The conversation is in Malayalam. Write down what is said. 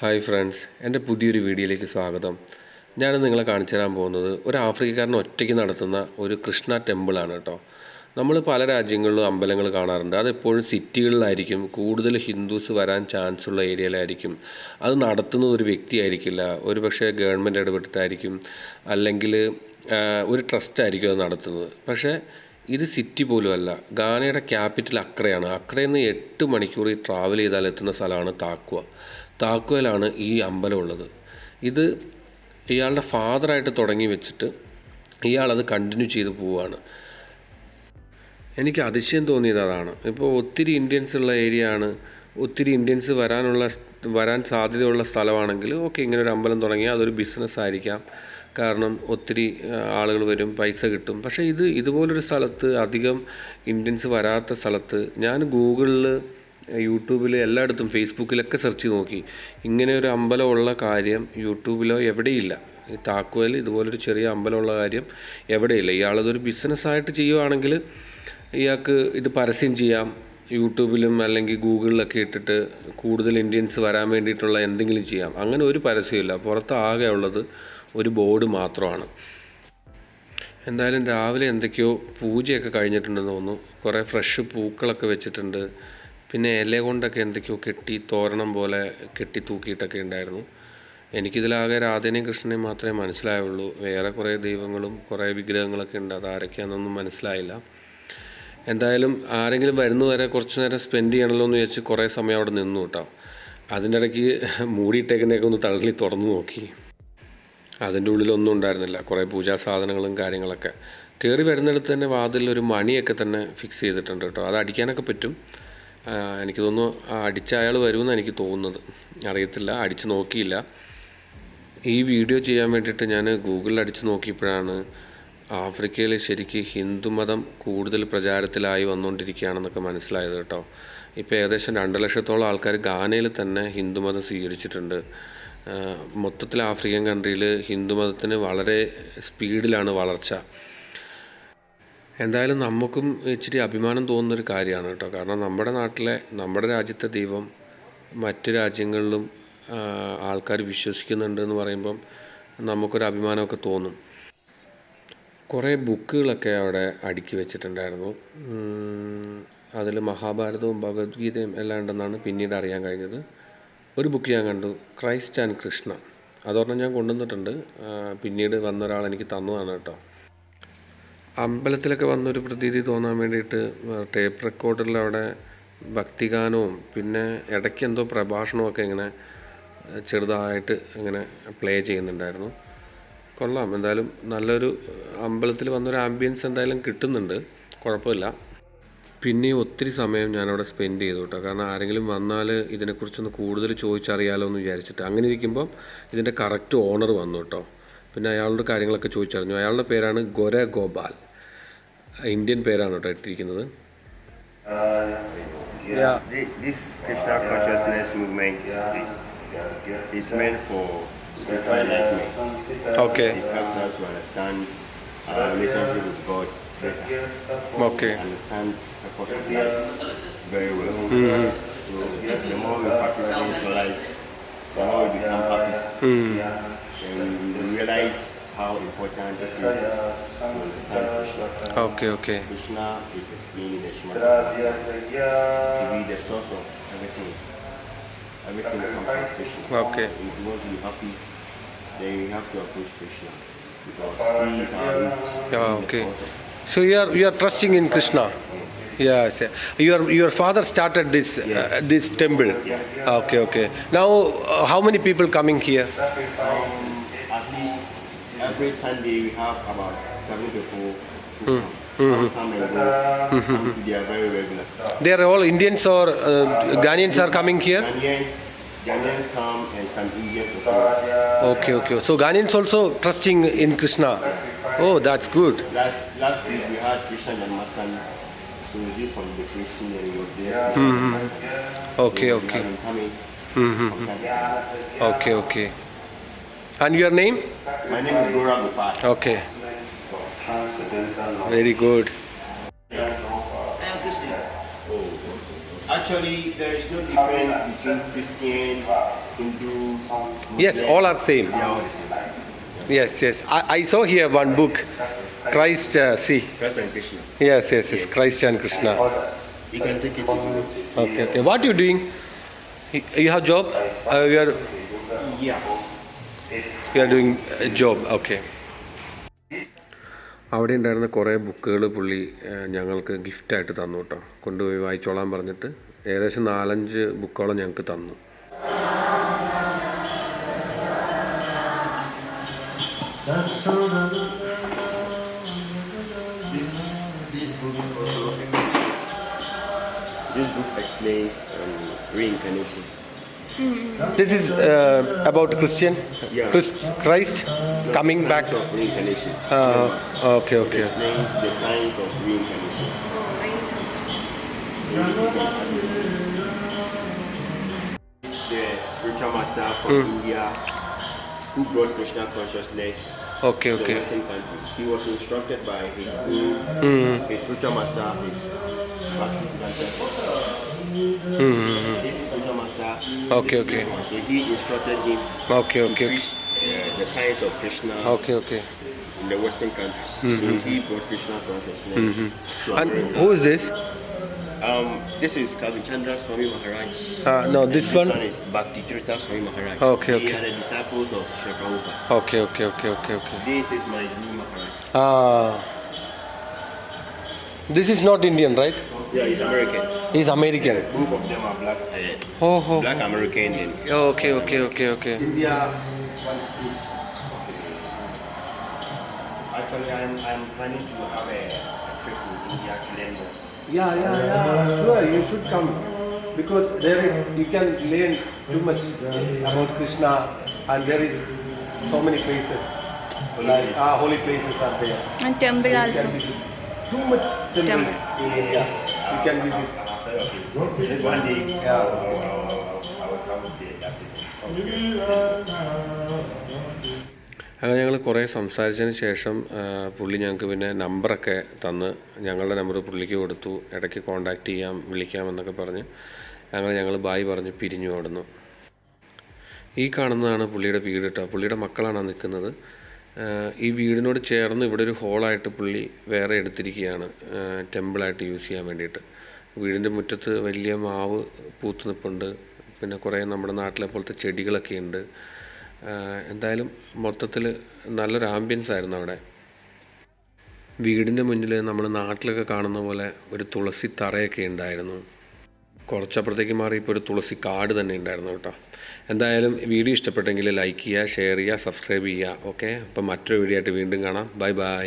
ഹായ് ഫ്രണ്ട്സ് എന്റെ പുതിയൊരു വീഡിയോയിലേക്ക് സ്വാഗതം. ഞാൻ നിങ്ങളെ കാണിച്ചു തരാൻ പോകുന്നത് ഒരു ആഫ്രിക്കക്കാരൻ ഒറ്റയ്ക്ക് നടത്തുന്ന ഒരു കൃഷ്ണ ടെമ്പിളാണ് കേട്ടോ. നമ്മൾ പല രാജ്യങ്ങളിലും അമ്പലങ്ങൾ കാണാറുണ്ട്. അതെപ്പോഴും സിറ്റികളിലായിരിക്കും. കൂടുതൽ ഹിന്ദുസ് വരാൻ ചാൻസ് ഉള്ള ഏരിയയിലായിരിക്കും അത് നടത്തുന്നത് ഒരു വ്യക്തിയായിരിക്കില്ല. ഒരു പക്ഷേ ഗവൺമെന്റ് ഇടപെട്ടിട്ടായിരിക്കും. അല്ലെങ്കിൽ ഒരു ട്രസ്റ്റ് ആയിരിക്കും അത് നടത്തുന്നത്. പക്ഷേ ഇത് സിറ്റി പോലും അല്ല. ഗാനയുടെ ക്യാപിറ്റൽ അക്രയാണ്. അക്രയിൽ നിന്ന് എട്ട് മണിക്കൂർ ട്രാവൽ ചെയ്താൽ എത്തുന്ന സ്ഥലമാണ് താക്കുവ. താക്കുവയിലാണ് ഈ അമ്പലമുള്ളത്. ഇത് ഇയാളുടെ ഫാദറായിട്ട് തുടങ്ങി വെച്ചിട്ട് ഇയാളത് കണ്ടിന്യൂ ചെയ്ത് പോവുകയാണ് എനിക്ക് അതിശയം തോന്നിയത് അതാണ്. ഇപ്പോൾ ഒത്തിരി ഇന്ത്യൻസ് ഉള്ള ഏരിയ ആണ് ഒത്തിരി ഇന്ത്യൻസ് വരാനുള്ള വരാൻ സാധ്യതയുള്ള സ്ഥലമാണെങ്കിൽ ഓക്കെ ഇങ്ങനെ ഒരു അമ്പലം തുടങ്ങിയാൽ അതൊരു ബിസിനസ് ആയിരിക്കാം. കാരണം ഒത്തിരി ആളുകൾ വരും പൈസ കിട്ടും. പക്ഷേ ഇത് ഇതുപോലൊരു സ്ഥലത്ത് അധികം ഇന്ത്യൻസ് വരാത്ത സ്ഥലത്ത് ഞാൻ ഗൂഗിളിൽ യൂട്യൂബിൽ എല്ലായിടത്തും ഫേസ്ബുക്കിലൊക്കെ സെർച്ച് നോക്കി. ഇങ്ങനെ ഒരു അമ്പലമുള്ള കാര്യം യൂട്യൂബിലോ എവിടെയില്ല. ഈ താക്കോയിൽ ഇതുപോലൊരു ചെറിയ അമ്പലമുള്ള കാര്യം എവിടെയില്ല. ഇയാളതൊരു ബിസിനസ്സായിട്ട് ചെയ്യുവാണെങ്കിൽ ഇയാൾക്ക് ഇത് പരസ്യം ചെയ്യാം. യൂട്യൂബിലും അല്ലെങ്കിൽ ഗൂഗിളിലൊക്കെ ഇട്ടിട്ട് കൂടുതൽ ഇന്ത്യൻസ് വരാൻ വേണ്ടിയിട്ടുള്ള എന്തെങ്കിലും ചെയ്യാം. അങ്ങനെ ഒരു പരസ്യമില്ല. പുറത്ത് ആകെ ഉള്ളത് ഒരു ബോർഡ് മാത്രമാണ്. എന്തായാലും രാവിലെ എന്തൊക്കെയോ പൂജയൊക്കെ കഴിഞ്ഞിട്ടുണ്ടെന്ന് തോന്നുന്നു. കുറേ ഫ്രഷ് പൂക്കളൊക്കെ വെച്ചിട്ടുണ്ട്. പിന്നെ ഇല കൊണ്ടൊക്കെ എന്തൊക്കെയോ കെട്ടി തോരണം പോലെ കെട്ടി തൂക്കിയിട്ടൊക്കെ ഉണ്ടായിരുന്നു. എനിക്കിതിലാകെ രാധേനെയും കൃഷ്ണനെയും മാത്രമേ മനസ്സിലായുള്ളൂ. വേറെ കുറേ ദൈവങ്ങളും കുറേ വിഗ്രഹങ്ങളൊക്കെ ഉണ്ട്. അതാരൊക്കെയാണെന്നൊന്നും മനസ്സിലായില്ല. എന്തായാലും ആരെങ്കിലും വരുന്നവരെ കുറച്ച് നേരം സ്പെൻഡ് ചെയ്യണമല്ലോ എന്ന് വെച്ച് കുറേ സമയം അവിടെ നിന്നു കേട്ടോ. അതിന്റെ ഇടയ്ക്ക് മൂടിയിട്ടേക്കുന്നതൊക്കെ ഒന്ന് തള്ളി തുറന്നു നോക്കി. അതിന്റെ ഉള്ളിലൊന്നും ഉണ്ടായിരുന്നില്ല. കുറേ പൂജാ സാധനങ്ങളും കാര്യങ്ങളൊക്കെ. കയറി വരുന്നിടത്ത് തന്നെ വാതിൽ ഒരു മണിയൊക്കെ തന്നെ ഫിക്സ് ചെയ്തിട്ടുണ്ട് കേട്ടോ. അത് അടിക്കാനൊക്കെ പറ്റും. എനിക്ക് തോന്നുന്നു അടിച്ച അയാൾ വരുമെന്ന് എനിക്ക് തോന്നുന്നത്. അറിയത്തില്ല അടിച്ച് നോക്കിയില്ല. ഈ വീഡിയോ ചെയ്യാൻ വേണ്ടിയിട്ട് ഞാൻ ഗൂഗിളിൽ അടിച്ച് നോക്കിയപ്പോഴാണ് ആഫ്രിക്കയിൽ ശരിക്ക് ഹിന്ദുമതം കൂടുതൽ പ്രചാരത്തിലായി വന്നുകൊണ്ടിരിക്കുകയാണെന്നൊക്കെ മനസ്സിലായത് കേട്ടോ. ഇപ്പോൾ ഏകദേശം രണ്ട് ലക്ഷത്തോളം ആൾക്കാർ ഗാനയിൽ തന്നെ ഹിന്ദുമതം സ്വീകരിച്ചിട്ടുണ്ട്. മൊത്തത്തിൽ ആഫ്രിക്കൻ കൺട്രിയിൽ ഹിന്ദുമതത്തിന് വളരെ സ്പീഡിലാണ് വളർച്ച. എന്തായാലും നമുക്കും ഇച്ചിരി അഭിമാനം തോന്നുന്നൊരു കാര്യമാണ് കേട്ടോ. കാരണം നമ്മുടെ നാട്ടിലെ നമ്മുടെ രാജ്യത്തെ ദൈവം മറ്റു രാജ്യങ്ങളിലും ആൾക്കാർ വിശ്വസിക്കുന്നുണ്ട് എന്ന് പറയുമ്പം നമുക്കൊരു അഭിമാനമൊക്കെ തോന്നും. കുറേ ബുക്കുകളൊക്കെ അവിടെ അടുക്കി വെച്ചിട്ടുണ്ടായിരുന്നു. അതിൽ മഹാഭാരതവും ഭഗവത്ഗീതയും എല്ലാം ഉണ്ടെന്നാണ് പിന്നീട് അറിയാൻ കഴിഞ്ഞത്. ഒരു ബുക്ക് ഞാൻ കണ്ടു ക്രൈസ്റ്റ് ആൻഡ് കൃഷ്ണ. അതൊരെണ്ണം ഞാൻ കൊണ്ടുവന്നിട്ടുണ്ട്. പിന്നീട് വന്ന ഒരാൾ എനിക്ക് തന്നതാണ് കേട്ടോ. അമ്പലത്തിലൊക്കെ വന്നൊരു പ്രതീതി തോന്നാൻ വേണ്ടിയിട്ട് ടേപ്പ് റെക്കോർഡറിൽ അവിടെ ഭക്തിഗാനവും പിന്നെ ഇടയ്ക്ക് എന്തോ പ്രഭാഷണമൊക്കെ ഇങ്ങനെ ചെറുതായിട്ട് ഇങ്ങനെ പ്ലേ ചെയ്യുന്നുണ്ടായിരുന്നു. കൊള്ളാം. എന്തായാലും നല്ലൊരു അമ്പലത്തിൽ വന്നൊരു ആംബിയൻസ് എന്തായാലും കിട്ടുന്നുണ്ട്. കുഴപ്പമില്ല. പിന്നെ ഒത്തിരി സമയം ഞാനവിടെ സ്പെൻഡ് ചെയ്തു കേട്ടോ. കാരണം ആരെങ്കിലും വന്നാൽ ഇതിനെക്കുറിച്ചൊന്ന് കൂടുതൽ ചോദിച്ചറിയാലോ എന്ന് വിചാരിച്ചിട്ട്. അങ്ങനെ ഇരിക്കുമ്പം ഇതിന്റെ കറക്റ്റ് ഓണർ വന്നു കേട്ടോ. പിന്നെ അയാളുടെ കാര്യങ്ങളൊക്കെ ചോദിച്ചറിഞ്ഞു. അയാളുടെ പേരാണ് ഗൊര ഗോപാൽ ഇന്ത്യൻ പേരാണ് കേട്ടോ ഇട്ടിരിക്കുന്നത് Yeah. Thi- This Krishna consciousness movement is, is meant for spiritual enlightenment. Okay It helps us to understand our relationship with God better, okay understand the purpose of life very well. So the more we practice spiritual life, the more we become happy. And we realize how important it is to understand Krishna. Okay, okay. Krishna is explaining the Shema to be the source of everything. Everything comes from Krishna. Okay. If you want to be happy, then you have to approach Krishna. Oh, okay. So you are you are trusting in Krishna. Yes, your your father started this uh, yes. uh, this temple. Yeah. Okay, okay. Now, uh, how many people coming here? Um, every Sunday we have about seven people who hmm. come. Hmm. Some come and go. Hmm. Some they are very regular. They are all Indians or uh, Ghanaians are coming here. Ghanaians, Ghanaians come and some Indians also. Okay, okay. So Ghanaians also trusting in Krishna. Oh, that's good. Last last week we had Krishna Janmashtami. So we did some decoration and we there. Janmashtami. Okay, So okay. have been coming from time. Okay, okay. And your name? My name is Gora Gopal. Okay. Very good. Actually, Actually, there is no difference between Christian, Hindu, Yes, all are same. Are all the same. Yes, yes. I, I saw here one book, Christ, uh, see. Christ and Krishna. Yes, yes, yes. Christ and Krishna. You can take it if you want. Okay, okay. What are you doing? You you have job? Uh, you are Yeah. You are doing a job. Okay. അവിടെ ഉണ്ടായിരുന്ന കുറേ ബുക്കുകൾ പുള്ളി ഞങ്ങൾക്ക് ഗിഫ്റ്റായിട്ട് തന്നു കേട്ടോ കൊണ്ടുപോയി വായിച്ചോളാൻ പറഞ്ഞിട്ട് ഏകദേശം നാലഞ്ച് ബുക്കോളം ഞങ്ങൾക്ക് തന്നു this book explains um, reincarnation. This is uh, about Christian, Yeah. Christ, Christ coming back. Of reincarnation. Uh, okay, okay. explains the science of reincarnation. The spiritual master from hmm. India who brought Krishna consciousness Okay, to the okay. Western countries. He was instructed by his guru, hmm. his spiritual master, his Bhaktisiddhanta. This spiritual Okay, okay. one. So he instructed him Okay, to okay. preach uh, the science of Krishna Okay, okay. in the Western countries. So he brought Krishna consciousness to And who is this? Um, this is Kavi Chandra Swami Maharaj. Uh, no, And this one. is Bhakti Tirtha Swami Maharaj. Okay, They okay. are the disciples of Sri. Okay, okay, okay, okay, okay. This is my Guru Maharaj. Ah. This is not Indian, right? Yeah, he's American. He's American. Both of them are black. Uh, Oh, oh. black American and Okay, okay, okay, okay. India. One state. Actually, I'm, I'm planning to have a, a trip to India to learn more. Yeah, yeah, yeah. Sure, you should come because there is you can learn too much about Krishna, and there is so many places like ah, holy places are there. And temple You also. Too much temples Temple. in India. You can visit. One day, Yeah. I will, come അങ്ങനെ ഞങ്ങൾ കുറേ സംസാരിച്ചതിന് ശേഷം പുള്ളി ഞങ്ങൾക്ക് പിന്നെ നമ്പറൊക്കെ തന്ന് ഞങ്ങളുടെ നമ്പർ പുള്ളിക്ക് കൊടുത്തു ഇടയ്ക്ക് കോണ്ടാക്ട് ചെയ്യാം വിളിക്കാം എന്നൊക്കെ പറഞ്ഞ് ഞങ്ങൾ ഞങ്ങൾ ബായ് പറഞ്ഞ് പിരിഞ്ഞു ഓടുന്നു ഈ കാണുന്നതാണ് പുള്ളിയുടെ വീട് കേട്ടോ പുള്ളിയുടെ മക്കളാണ് നിൽക്കുന്നത് ഈ വീടിനോട് ചേർന്ന് ഇവിടെ ഒരു ഹോളായിട്ട് പുള്ളി വേറെ എടുത്തിരിക്കുകയാണ് ടെമ്പിളായിട്ട് യൂസ് ചെയ്യാൻ വേണ്ടിയിട്ട്. വീടിന്റെ മുറ്റത്ത് വലിയ മാവ് പൂത്ത് നിൽപ്പുണ്ട് പിന്നെ കുറേ നമ്മുടെ നാട്ടിലെ പോലത്തെ ചെടികളൊക്കെ ഉണ്ട്. എന്തായാലും മൊത്തത്തിൽ നല്ലൊരു ആംബിയൻസ് ആയിരുന്നു അവിടെ. വീടിന്റെ മുന്നിൽ നമ്മൾ നാട്ടിലൊക്കെ കാണുന്ന പോലെ ഒരു തുളസി തറയൊക്കെ ഉണ്ടായിരുന്നു. കുറച്ചപ്പുറത്തേക്ക് മാറി ഇപ്പോൾ ഒരു തുളസി കാട് തന്നെ ഉണ്ടായിരുന്നു കേട്ടോ. എന്തായാലും വീഡിയോ ഇഷ്ടപ്പെട്ടെങ്കിൽ ലൈക്ക് ചെയ്യുക ഷെയർ ചെയ്യുക സബ്സ്ക്രൈബ് ചെയ്യുക. ഓക്കെ അപ്പം മറ്റൊരു വീഡിയോ ആയിട്ട് വീണ്ടും കാണാം. Bye bye